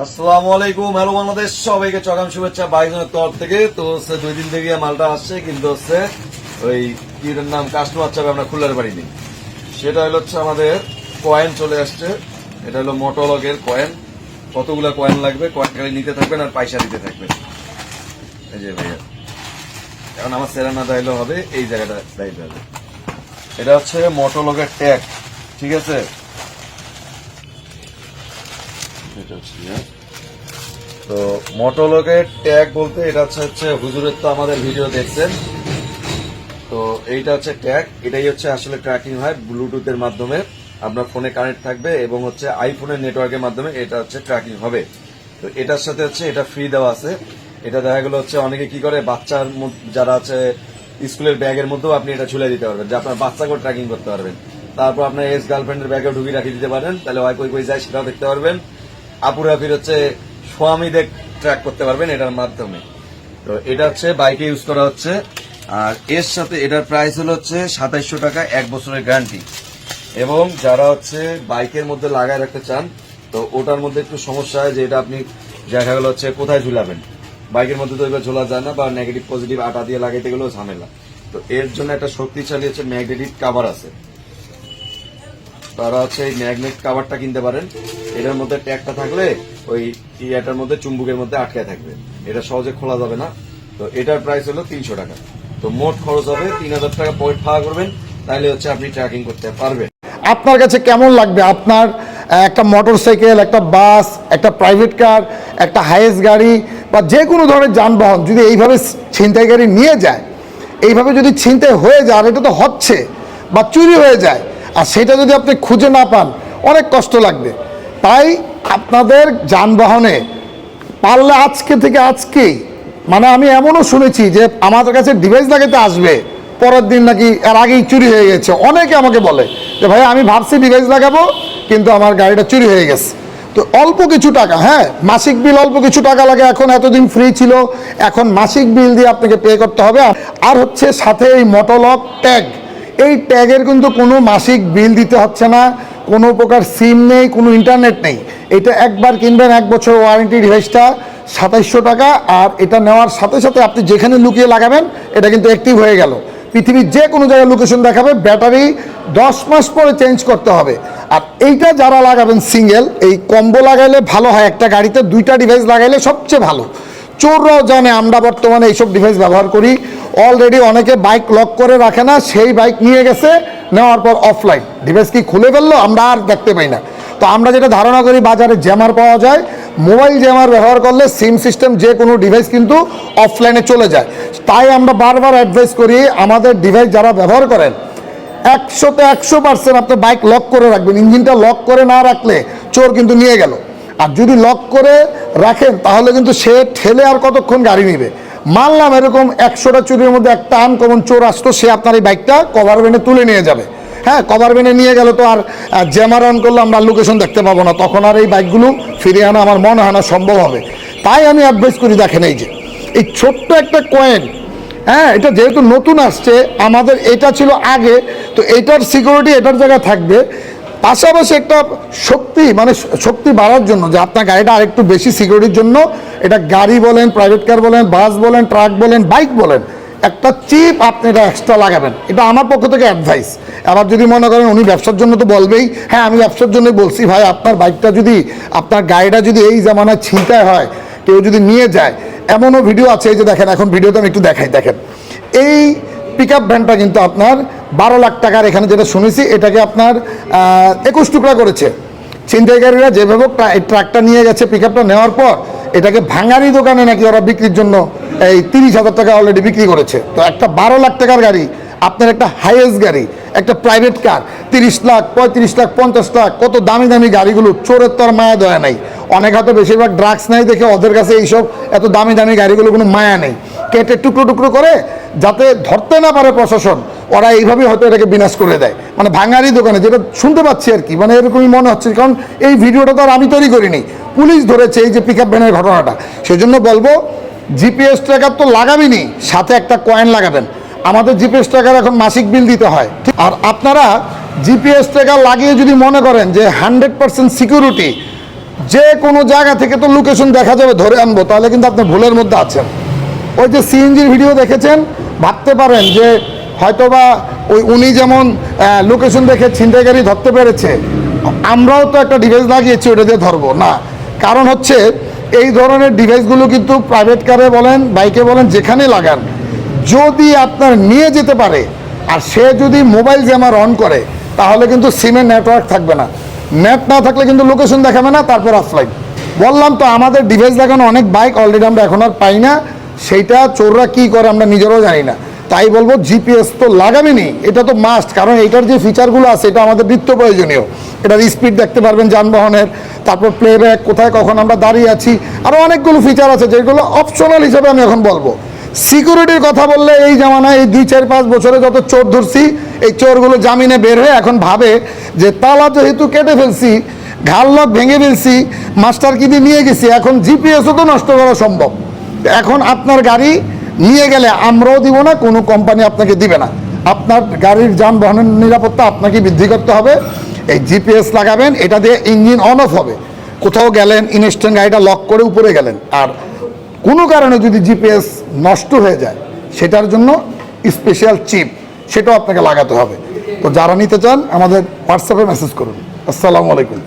আসসালামু আলাইকুম, হ্যালো বাংলাদেশ, সবাইকে চগাম শুভেচ্ছা বাইজনের তরফ থেকে। তো হচ্ছে দুই দিন থেকে মালটা আসছে, কিন্তু হচ্ছে ওই কি এটার নাম কাস্টমার চাপে আমরা খুলতে পারিনি সেটা হলো হচ্ছে আমাদের কয়েন চলে আসছে। এটা হলো মোটোলগের কয়েন কতগুলো কয়েন লাগবে? কয়েন খালি নিতে থাকবেন আর পয়সা দিতে থাকবেন। এই যে ভাইয়া। এখন আমার সেরানা দাইলে হবে, এই জায়গাটা দাইতে হবে। এটা হচ্ছে মোটোলগের ট্যাগ ঠিক আছে? তো মোটোলগের ট্যাগ বলতে এটা হচ্ছে হচ্ছে, হুজুরের তো আমাদের ভিডিও দেখছেন। তো এইটা হচ্ছে ট্যাগ এটাই হচ্ছে আসলে ট্র্যাকিং হয় ব্লুটুথের মাধ্যমে। আপনার ফোনে কানেক্ট থাকবে এবং হচ্ছে আইফোনের নেটওয়ার্কের মাধ্যমে এটা হচ্ছে ট্র্যাকিং হবে। তো এটার সাথে হচ্ছে এটা ফ্রি দেওয়া আছে। এটা দেখা গেলো হচ্ছে অনেকে কি করে, বাচ্চার যারা আছে স্কুলের ব্যাগের মধ্যেও আপনি এটা ঝুলে দিতে পারবেন। যে আপনার বাচ্চাকেও ট্র্যাকিং করতে পারবেন। তারপর আপনার এক্স গার্লফ্রেন্ডের ব্যাগেও ঢুকিয়ে রাখিয়ে দিতে পারেন। তাহলে হয় কই কই যায় সেটাও দেখতে পারবেন। আপুরা ফির হচ্ছে স্বামীদের ট্র্যাক করতে পারবেন এটার মাধ্যমে। তো এটা হচ্ছে বাইকে ইউজ করা হচ্ছে। আর এর সাথে এটার প্রাইস হলো হচ্ছে সাতাইশশো টাকা, এক বছরের গ্যারান্টি এবং যারা হচ্ছে বাইকের মধ্যে লাগায় রাখতে চান, তো ওটার মধ্যে একটু সমস্যা হয় যে এটা আপনি দেখা গেল হচ্ছে কোথায় ঝুলাবেন। বাইকের মধ্যে তো এবার ঝোলা যায় না বা নেগেটিভ পজিটিভ আটা দিয়ে লাগাইতে গেলেও ঝামেলা। তো এর জন্য একটা শক্তিশালী হচ্ছে ম্যাগনেটিক কাভার আছে। তারা হচ্ছে এই ম্যাগনেট কাভারটা কিনতে পারেন। এটার মধ্যে ট্যাগটা থাকলে ওই ইয়াটার মধ্যে চুম্বুকের মধ্যে আটকে থাকবে। এটা সহজে খোলা যাবে না। তো এটার প্রাইস হলো তিনশো টাকা। তো মোট খরচ হবে তিন হাজার টাকা। পয়েন্ট ফাওয়া করবেন, তাহলে হচ্ছে আপনি ট্র্যাকিং করতে পারবেন। আপনার কাছে কেমন লাগবে? আপনার একটা মোটর সাইকেল একটা বাস একটা প্রাইভেট কার একটা হাইয়েস্ট গাড়ি বা যে কোনো ধরনের যানবাহন যদি এইভাবে ছিনতাইকারী নিয়ে যায়, এইভাবে যদি ছিনতাই হয়ে যায়, আর এটা তো হচ্ছে বা চুরি হয়ে যায় আর সেটা যদি আপনি খুঁজে না পান, অনেক কষ্ট লাগবে। তাই আপনাদের যানবাহনে পারলে আজকে থেকে আজকেই মানে আমি এমনও শুনেছি যে আমাদের কাছে ডিভাইস লাগাতে আসবে, পরের দিন নাকি এর আগেই চুরি হয়ে গেছে। অনেকে আমাকে বলে যে, ভাই, আমি ভাবছি ডিভাইস লাগাবো, কিন্তু আমার গাড়িটা চুরি হয়ে গেছে। তো অল্প কিছু টাকা হ্যাঁ মাসিক বিল অল্প কিছু টাকা লাগে, এখন এতদিন ফ্রি ছিল, এখন মাসিক বিল দিয়ে আপনাকে পে করতে হবে। আর হচ্ছে সাথে এই মোটোলক ট্যাগ এই ট্যাগের কিন্তু কোনো মাসিক বিল দিতে হচ্ছে না, কোনো প্রকার সিম নেই, কোনো ইন্টারনেট নেই। এটা একবার কিনবেন, এক বছর ওয়ারেন্টি ডিভাইসটা সাতাইশশো টাকা, আর এটা নেওয়ার সাথে সাথে আপনি যেখানে লুকিয়ে লাগাবেন, এটা কিন্তু অ্যাক্টিভ হয়ে গেল। পৃথিবীর যে কোনো জায়গায় লোকেশন দেখাবে ব্যাটারি দশ মাস পরে চেঞ্জ করতে হবে। আর এইটা যারা লাগাবেন সিঙ্গেল এই কম্বো লাগাইলে ভালো হয়। একটা গাড়িতে দুইটা ডিভাইস লাগাইলে সবচেয়ে ভালো। চোররাও জানে, আমরা বর্তমানে এইসব ডিভাইস ব্যবহার করি। অলরেডি অনেকে বাইক লক করে রাখে না, সেই বাইক নিয়ে গেছে, নেওয়ার পর অফলাইন ডিভাইস কি খুলে ফেলল, আমরা আর দেখতে পাই না। তো আমরা যেটা ধারণা করি, বাজারে জ্যামার পাওয়া যায়। মোবাইল জ্যামার ব্যবহার করলে সিম সিস্টেম যে কোনো ডিভাইস কিন্তু অফলাইনে চলে যায়। তাই আমরা বারবার অ্যাডভাইস করি, আমাদের ডিভাইস যারা ব্যবহার করেন, একশোতে একশো পার্সেন্ট আপনি বাইক লক করে রাখবেন। ইঞ্জিনটা লক করে না রাখলে চোর কিন্তু নিয়ে গেল। আর যদি লক করে রাখেন, তাহলে কিন্তু সে ঠেলে আর কতক্ষণ গাড়ি নিবে? মানলাম এরকম একশোটা চুরির মধ্যে একটা আনকমন চোর আসতো, সে আপনার এই বাইকটা কভার ভ্যানে তুলে নিয়ে যাবে। হ্যাঁ কভার ভ্যানে নিয়ে গেলে তো আর জ্যামার অন করলে আমরা লোকেশন দেখতে পাবো না। তখন আর এই বাইকগুলো ফিরিয়ে আনা আমার মনে হয় না সম্ভব হবে। তাই আমি অ্যাডভাইস করি, দেখেন এই যে, এই ছোট্ট একটা কয়েন হ্যাঁ এটা যেহেতু নতুন আসছে, আমাদের এটা ছিল আগে, তো এটার সিকিউরিটি এটার জায়গায় থাকবে। পাশাপাশি একটা শক্তি মানে শক্তি বাড়ার জন্য, যে আপনার গাড়িটা আরেকটু বেশি সিকিউরিটির জন্য, এটা গাড়ি বলেন প্রাইভেট কার বলেন বাস বলেন ট্রাক বলেন বাইক বলেন, একটা চিপ আপনি এটা এক্সট্রা লাগাবেন। এটা আমার পক্ষ থেকে অ্যাডভাইস আবার যদি মনে করেন উনি ব্যবসার জন্য তো বলবেই হ্যাঁ আমি ব্যবসার জন্য বলছি ভাই, আপনার বাইকটা যদি, আপনার গাড়িটা যদি এই জামানায় ছিনতাই হয়, কেউ যদি নিয়ে যায়, এমনও ভিডিও আছে, এই যে দেখেন, এখন ভিডিওতে আমি একটু দেখাই, দেখেন। এই পিক আপ ভ্যানটা কিন্তু আপনার বারো লাখ টাকার এখানে যেটা শুনেছি, এটাকে আপনার একুশ টুকরা করেছে। ছিনতাইকারীরা যেভাবে ট্রাকটা নিয়ে গেছে পিক নেওয়ার পর, এটাকে ভাঙারি দোকানে নাকি ওরা বিক্রির জন্য এই তিরিশ হাজার টাকা অলরেডি বিক্রি করেছে। তো একটা বারো লাখ টাকার গাড়ি, আপনার একটা হাইয়েস্ট গাড়ি, একটা প্রাইভেট কার তিরিশ লাখ, পঁয়ত্রিশ লাখ, পঞ্চাশ লাখ, কত দামি দামি গাড়িগুলো, চোরের তো আর মায়া দয়া নাই। অনেক হয়তো বেশিরভাগ ড্রাগস নাই দেখে ওদের কাছে এইসব এত দামি দামি গাড়িগুলো কোনো মায়া নেই। কেটে টুকরো টুকরো করে, যাতে ধরতে না পারে প্রশাসন ওরা এইভাবে হয়তো এটাকে বিনাশ করে দেয়। মানে ভাঙারি দোকানে যেটা শুনতে পাচ্ছি আর কি মানে এরকমই মনে হচ্ছে, কারণ এই ভিডিওটা তো আর আমি তৈরি করিনি। পুলিশ ধরেছে এই যে পিক আপ ভ্যানের ঘটনাটা। সেজন্য বলব জিপিএস ট্র্যাকার তো লাগাবেনই সাথে একটা কয়েন লাগাবেন। আমাদের জিপিএস ট্র্যাকার এখন মাসিক বিল দিতে হয়। ঠিক- আর আপনারা জিপিএস ট্র্যাকার লাগিয়ে যদি মনে করেন যে হান্ড্রেড পার্সেন্ট সিকিউরিটি যে কোনো জায়গা থেকে তো লোকেশন দেখা যাবে, ধরে আনব, তাহলে কিন্তু আপনি ভুলের মধ্যে আছেন। ওই যে সিএনজির ভিডিও দেখেছেন? ভাবতে পারেন যে হয়তোবা ওই উনি যেমন লোকেশন দেখে ছিনতাইকারী ধরতে পেরেছে, আমরাও তো একটা ডিভাইস লাগিয়েছি, ওটা দিয়ে ধরবো। না, কারণ হচ্ছে এই ধরনের ডিভাইসগুলো কিন্তু প্রাইভেট কারে বলেন বাইকে বলেন, যেখানে লাগান, যদি আপনার নিয়ে যেতে পারে, আর সে যদি মোবাইল জ্যামার অন করে, তাহলে কিন্তু সিমের নেটওয়ার্ক থাকবে না। নেট না থাকলে কিন্তু লোকেশন দেখাবে না, তারপর অফলাইন বললাম তো, আমাদের ডিভাইস দেখানো অনেক বাইক অলরেডি আমরা এখন আর পাই না, সেইটা চোররা কি করে আমরা নিজেরাও জানি না। তাই বলব জিপিএস তো লাগাবেনি এটা তো মাস্ট কারণ এটার যে ফিচারগুলো আছে, এটা আমাদের নিত্য প্রয়োজনীয়। এটার স্পিড দেখতে পারবেন যানবাহনের, তারপর প্লেব্যাক কোথায় কখন আমরা দাঁড়িয়ে আছি আরও অনেকগুলো ফিচার আছে যেগুলো অপশনাল হিসেবে আমি এখন বলব। সিকিউরিটির কথা বললে এই জামানায় এই দুই, চার, পাঁচ বছরে যত চোর ধরছি, এই চোরগুলো জামিনে বের হয়ে এখন ভাবে যে তালা যেহেতু কেটে ফেলছি, ঘাল লক ভেঙে ফেলছি মাস্টার কিনে নিয়ে গেছি, এখন জিপিএসও তো নষ্ট করা সম্ভব। এখন আপনার গাড়ি নিয়ে গেলে আমরাও দিব না, কোনো কোম্পানি আপনাকে দিবে না। আপনার গাড়ির যানবাহনের নিরাপত্তা আপনাকে বৃদ্ধি করতে হবে। এই জিপিএস লাগাবেন, এটা দিয়ে ইঞ্জিন অন অফ হবে। কোথাও গেলেন ইনস্ট্যান্ট গাড়িটা লক করে উপরে গেলেন। আর কোনো কারণে যদি জিপিএস নষ্ট হয়ে যায়, সেটার জন্য স্পেশাল চিপ সেটাও আপনাকে লাগাতে হবে। তো যারা নিতে চান, আমাদের হোয়াটসঅ্যাপে মেসেজ করুন। আসসালামু আলাইকুম।